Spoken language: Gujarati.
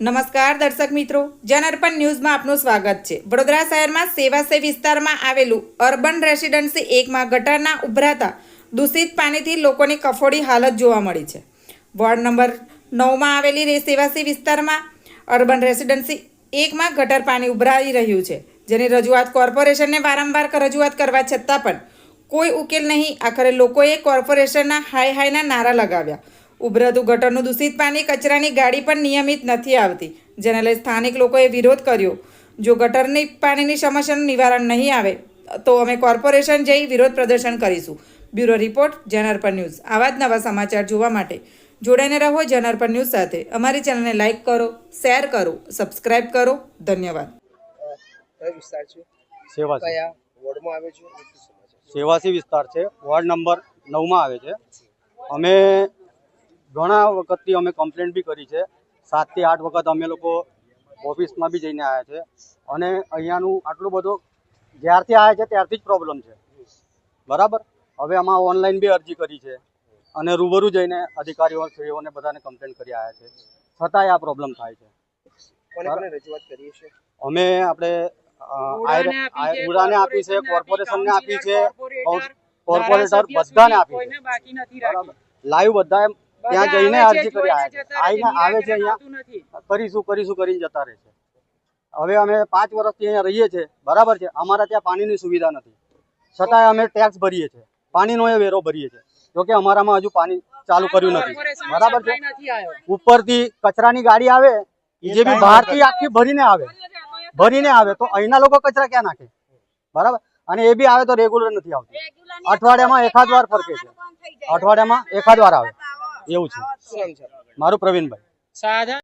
નમસ્કાર દર્શક મિત્રો જનઅર્પણ ન્યૂઝમાં આપનું સ્વાગત છે. વડોદરા શહેરમાં સેવાસેવ વિસ્તારમાં આવેલું અર્બન રેસિડેન્સી એકમાં ગટરના ઉભરાતા દૂષિત પાણીથી લોકોની કફોડી હાલત જોવા મળી છે. વોર્ડ નંબર નવમાં આવેલી સેવાસી વિસ્તારમાં અર્બન રેસિડેન્સી એકમાં ગટર પાણી ઉભરાઈ રહ્યું છે, જેની રજૂઆત કોર્પોરેશનને વારંવાર રજૂઆત કરવા છતાં પણ કોઈ ઉકેલ નહીં. આખરે લોકોએ કોર્પોરેશનના હાય હાયના નારા લગાવ્યા. ઉભરાતું ગટરનું દૂષિત પાણી કચરાની ગાડી પણ નિયમિત નથી આવતી જેને લઈ સ્થાનિક લોકોએ વિરોધ કર્યો. જો ગટરની પાણીની સમસ્યાનું નિવારણ નહીં આવે તો અમે કોર્પોરેશન જઈ વિરોધ પ્રદર્શન કરીશું. બ્યુરો રિપોર્ટ જનરપર ન્યૂઝ. આવા જ નવા સમાચાર જોવા માટે જોડાઈને રહો જનરપર ન્યૂઝ સાથે. અમારી ચેનલને લાઇક કરો શેર કરો સબસ્ક્રાઇબ કરો. ધન્યવાદ. વિસ્તાર છે? સેવાસી કયા વોર્ડમાં આવે છે અને શું સમાચાર છે? સેવાસી વિસ્તાર છે. વોર્ડ નંબર નવમાં આવે છે. અમે ઘણા વખતથી અમે કમ્પ્લેન બી કરી છે. સાતથી આઠ વખત અમે લોકો ઓફિસમાં બી જઈને આવ્યા છે. અને અહીંયાનું આટલું બધું જ્યારથી આવ્યા છે ત્યારથી જ પ્રોબ્લેમ છે. બરાબર? હવે આમાં ઓનલાઈન બી અરજી કરી છે. અને રૂબરૂ જઈને અધિકારીઓ શ્રીઓને બધાને કમ્પ્લેન કરી આવ્યા છે. છતાંય આ પ્રોબ્લેમ થાય છે. અમે આપણે ઉડાને આપી છે કોર્પોરેશનને આપી છે કોર્પોરેટર બધાને આપી છે. લાઈવ બધા ત્યાં જઈને અરજી કરી આવીને આવે છે. અહીંયા. કરીશું કરીશું કરીને જતા રહે છે. હવે અમે પાંચ વર્ષથી અહીંયા રહીએ છીએ. બરાબર છે? અમારા ત્યાં પાણીની સુવિધા નથી. છતાંય અમે ટેક્સ ભરીએ છીએ. પાણીનો એ વેરો ભરીએ છીએ. જોકે અમારામાં હજુ પાણી ચાલુ કર્યું નથી. બરાબર છે? ઉપરથી કચરાની ગાડી આવે એ જે બી બહારથી આખી ભરીને આવે. ભરીને આવે તો અહીંના લોકો કચરા ક્યાં નાખે? બરાબર? અને એ બી આવે તો રેગ્યુલર નથી આવતું. અઠવાડિયામાં એકાદ વાર ફરકે છે. અઠવાડિયામાં એકાદ વાર આવે. એવું છે. મારું પ્રવીણભાઈ. સાધન